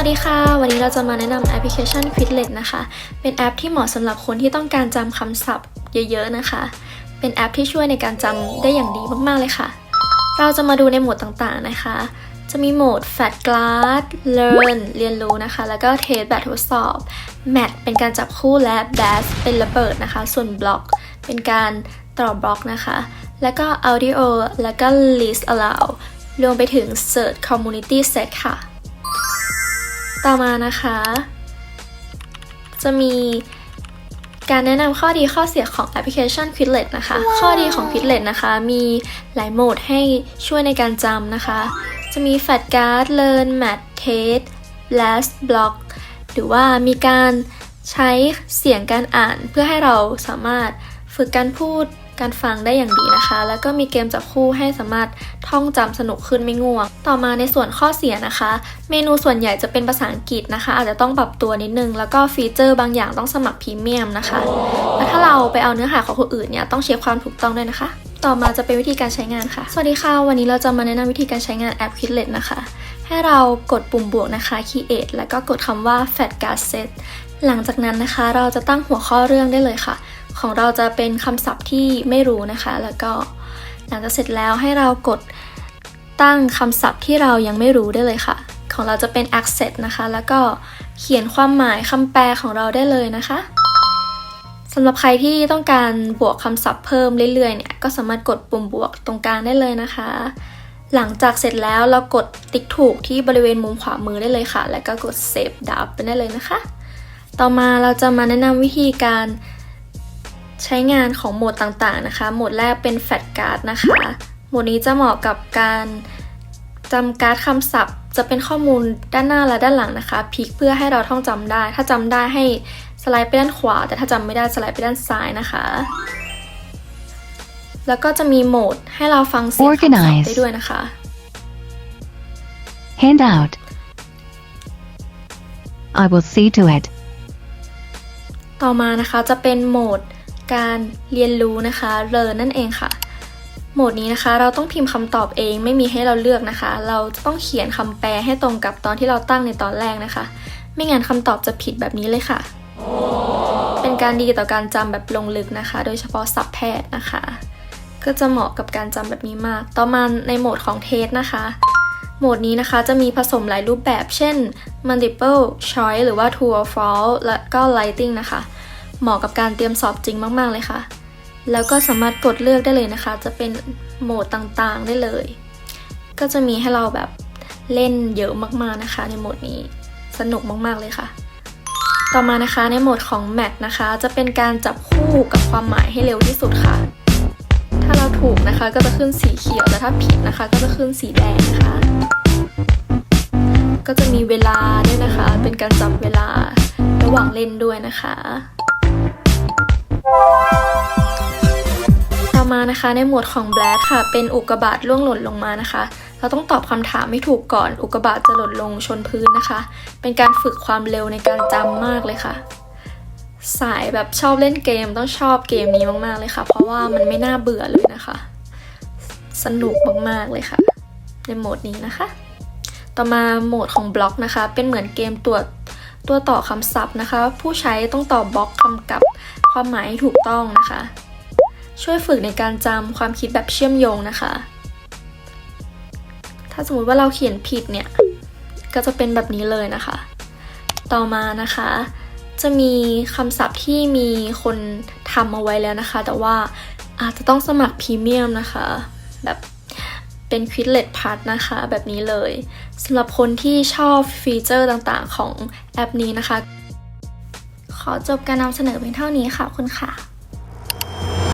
วัสดีค่ะ วันนี้เราจะมาแนะนำแอปพลิเคชัน Quizlet นะคะ เป็นแอปที่เหมาะสำหรับคนที่ต้องการจำคำศัพท์เยอะ ๆ นะคะ เป็นแอปที่ช่วยในการจำได้อย่างดีมากๆเลยค่ะ เราจะมาดูในโหมดต่างๆนะคะ จะมีโหมด Fat Glass Learn เรียนรู้นะคะ แล้วก็ Test แบบทดสอบ Match เป็นการจับคู่และ Bash เป็นระเบิดนะคะ ส่วน Block เป็นการต่อบล็อกนะคะ แล้วก็ Audio แล้วก็ List Allow รวมไปถึง Search Community Set ค่ะ ต่อมานะคะ จะมีการแนะนำข้อดีข้อเสียของแอปพลิเคชัน Quizlet นะคะ ข้อดีของ Quizlet นะคะ มีหลายโหมดให้ช่วยในการจำนะคะ จะมี Fat Card Learn Math Test Last Block หรือว่ามีการใช้เสียงการอ่านเพื่อให้เราสามารถฝึกการพูด การฟังได้อย่างดีนะคะ แล้วก็มีเกมจับคู่ให้สามารถท่องจำสนุกขึ้นไม่ง่วง ต่อมาในส่วนข้อเสียนะคะ เมนูส่วนใหญ่จะเป็นภาษาอังกฤษนะคะ อาจจะต้องปรับตัวนิดนึง แล้วก็ฟีเจอร์บางอย่างต้องสมัครพรีเมียมนะคะและถ้าเราไปเอาเนื้อหาของคนอื่นเนี่ยต้องเช็คความถูกต้องด้วยนะคะต่อมาจะเป็นวิธีการใช้งานค่ะ สวัสดีค่ะ วันนี้เราจะมาแนะนำวิธีการใช้งานแอป Quizlet นะคะ ให้เรากดปุ่มบวกนะคะ Create แล้วก็กดคำว่า Fat Card Set หลังจากนั้นนะคะ เราจะตั้งหัวข้อเรื่องได้เลยค่ะ ของเราจะเป็นคำศัพท์ที่ไม่รู้นะคะ แล้วก็หลังจากเสร็จแล้วให้เรากดตั้งคำศัพท์ที่เรายังไม่รู้ได้เลยค่ะ ของเราจะเป็น access นะคะ แล้วก็เขียนความหมายคำแปลของเราได้เลยนะคะสำหรับใครที่ต้องการบวกคำศัพท์เพิ่มเรื่อยๆเนี่ยก็สามารถกดปุ่มบวกตรงกลางได้เลยนะคะ หลังจากเสร็จแล้วเรากดติ๊กถูกที่บริเวณมุมขวามือได้เลยค่ะ แล้วก็กด save ดาวไปได้เลยนะคะ ต่อมาเราจะมาแนะนำวิธีการ ใช้งานของโหมดต่างๆนะคะ โหมดแรกเป็น Fat Card นะคะ โหมดนี้จะเหมาะกับการจำการ์ดคำศัพท์ จะเป็นข้อมูลด้านหน้าและด้านหลังนะคะพลิกเพื่อให้เราท่องจำได้ ถ้าจำได้ให้สไลด์ไปด้านขวา แต่ถ้าจำไม่ได้สไลด์ไปด้านซ้ายนะคะ แล้วก็จะมีโหมดให้เราฟังเสียงคำศัพท์ Organize ได้ด้วยนะคะ Handout. I will see to it. ต่อมานะคะจะเป็นโหมด การเรียนรู้นะคะเรียนนั่นเองค่ะ โหมดนี้นะคะ เราต้องพิมพ์คำตอบเองไม่มีให้เราเลือกนะคะ เราจะต้องเขียนคำแปลให้ตรงกับตอนที่เราตั้งในตอนแรกนะคะ ไม่งั้นคำตอบจะผิดแบบนี้เลยค่ะ เป็นการดีต่อการจำแบบลงลึกนะคะ โดยเฉพาะศัพท์แพทย์นะคะ ก็จะเหมาะกับการจำแบบนี้มาก ต่อมาในโหมดของเทสนะคะโหมดนี้นะคะจะมีผสมหลายรูปแบบ เช่น multiple choice หรือว่า true or false และก็ lighting นะคะ เหมาะกับการเตรียมสอบจริงมากๆเลยค่ะ แล้วก็สามารถกดเลือกได้เลยนะคะ จะเป็นโหมดต่างๆได้เลย ก็จะมีให้เราแบบเล่นเยอะมากๆนะคะ ในโหมดนี้สนุกมากๆเลยค่ะ ต่อมานะคะในโหมดของ Match นะคะ จะเป็นการจับคู่กับความหมายให้เร็วที่สุดค่ะ ถ้าเราถูกนะคะก็จะขึ้นสีเขียวแต่ถ้าผิดนะคะ ก็จะขึ้นสีแดงนะคะ ก็จะมีเวลาด้วยนะคะ เป็นการจับเวลาระหว่างเล่นด้วยนะคะ มานะคะ ในหมวดของ Black ค่ะ เป็นอุกกาบาตล่วงหล่นลงมานะคะ เราต้องตอบคำถามไม่ถูกก่อน อุกกาบาตจะหล่นลงชนพื้นนะคะ เป็นการฝึกความเร็วในการจำมากเลยค่ะ สายแบบชอบเล่นเกมต้องชอบเกมนี้มากๆเลยค่ะ เพราะว่ามันไม่น่าเบื่อเลยนะคะ สนุกมากๆเลยค่ะ ในโหมดนี้นะคะ ต่อมาโหมดของบล็อกนะคะ เป็นเหมือนเกมตัวจตัวต่อคำศัพท์นะคะ ผู้ใช้ต้องตอบบล็อกคำกับความหมายถูกต้องนะคะ ช่วยฝึกในการจำความคิดแบบเชื่อมโยงนะคะ ถ้าสมมติว่าเราเขียนผิดเนี่ย ก็จะเป็นแบบนี้เลยนะคะ ต่อมานะคะ จะมีคำศัพท์ที่มีคนทำเอาไว้แล้วนะคะ แต่ว่าอาจจะต้องสมัครพรีเมียมนะคะ แบบเป็น Quizlet Plus นะคะ แบบนี้เลยสำหรับคนที่ชอบฟีเจอร์ต่างๆของแอปนี้นะคะ ขอจบการนำเสนอเพียงเท่านี้ค่ะคุณค่ะ